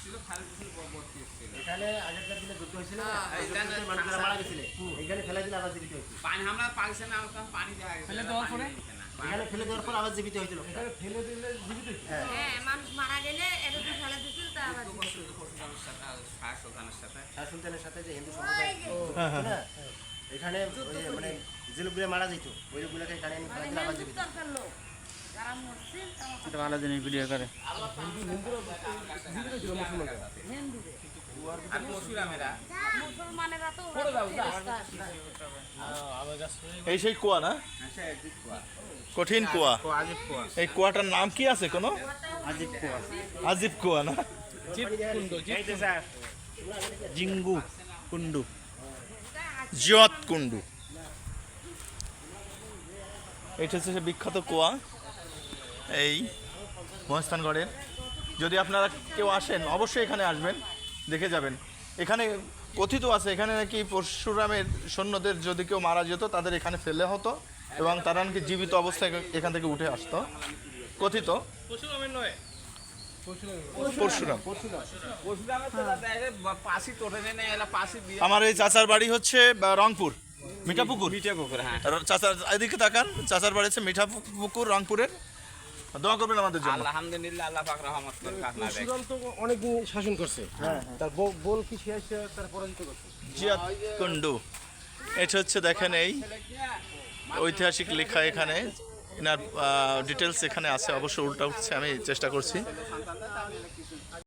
ছিল এখানে আগেরকার দিনে যুদ্ধ হয়েছিল? হ্যাঁ, মানুষরা মারা গেছিল। এখানে ফেলে দিলে আবার জীবিত হয়েছিল। পানি আমরা পাকিস্তানে পানি দেখা ফেলে দেওয়ার পরে? এখানে ফেলে দেওয়ার পর আবার জীবিত হয়েছিল। ফেলে দিলে জীবিত হ্যাঁ। মানুষ মারা গেলে এরকম ফেলে দিছিল তা আবার শাহ সুলতানের সাথে শাহ সুলতানের সাথে যে হিন্দু সম্প্রদায় এখানে মানে যে লোকগুলো মারা যেত। ওই লোকগুলোকে এখানে এনে ফেলে দিলে আবার জীবিত তরকার লোক যারা মরছে তারা এটা ভালো জিনিস ভিডিও করে। আর মুসলমানেরা তো। এই সেই কুয়া না? কঠিন কুয়া। এই কুয়াটার নাম কি আছে কোনো? আজিব কুয়া আজিব কুয়া না? জিঙ্গু কুন্ডু জিয়ত কুন্ডু এটা হচ্ছে বিখ্যাত কুয়া। এই মহেস্থানগড়ের যদি আপনারা কেউ আসেন অবশ্যই এখানে আসবেন দেখে যাবেন। এখানে কথিত আছে এখানে নাকি পরশুরামের সৈন্যদের যদি কেউ মারা যেত তাদের এখানে ফেলে হতো এবং তারা নাকি জীবিত অবস্থায় এখান থেকে উঠে আসতো। কথিত। পরশুরাম। আমার এই চাচার বাড়ি হচ্ছে বা, রংপুর মিঠাপুকুর। মিটে পুকুর হ্যাঁ। চাচার এদিকে তাকান চাচার বাড়ি হচ্ছে মিঠাপুকুর রংপুরের। দোয়া করবেন আমাদের জন্য। আলহামদুলিল্লাহ আল্লাহ পাক রহমত করে আপনার পরশুরাম তো অনেকদিন শাসন করছে। তার বউ- বোন কি শেষ তার পরাজিত করছে? জিয়াত কুন্ডু এটা হচ্ছে দেখেন এই ঐতিহাসিক লেখা এখানে। এনার ডিটেলস এখানে আছে অবশ্য উল্টা উঠছে আমি চেষ্টা করছি।